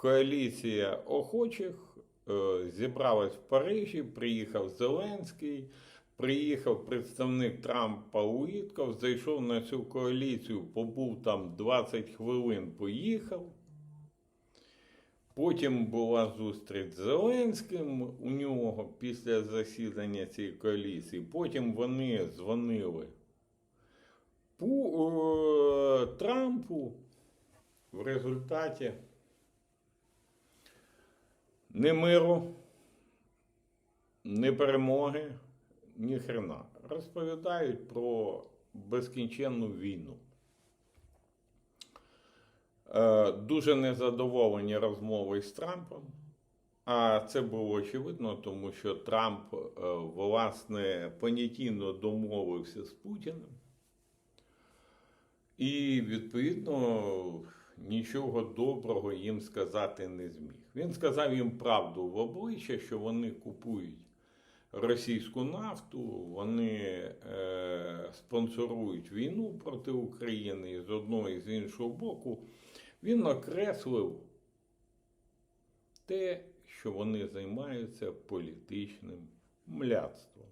коаліція охочих е, зібралась в Парижі, приїхав Зеленський, приїхав представник Трампа Уітков, зайшов на цю коаліцію, побув там 20 хвилин, поїхав. Потім була зустріч з Зеленським у нього після засідання цієї коаліції. Потім вони дзвонили Пу, е, Трампу. В результаті ні миру, ні перемоги, ні хрена. Розповідають про безкінченну війну. Е, Дуже незадоволені розмовою з Трампом. А це було очевидно, тому що Трамп, е, власне, понятійно домовився з Путіним. І, відповідно, нічого доброго їм сказати не зміг. Він сказав їм правду в обличчя, що вони купують російську нафту, вони е, спонсорують війну проти України і з одного і з іншого боку. Він окреслив те, що вони займаються політичним мляцтвом.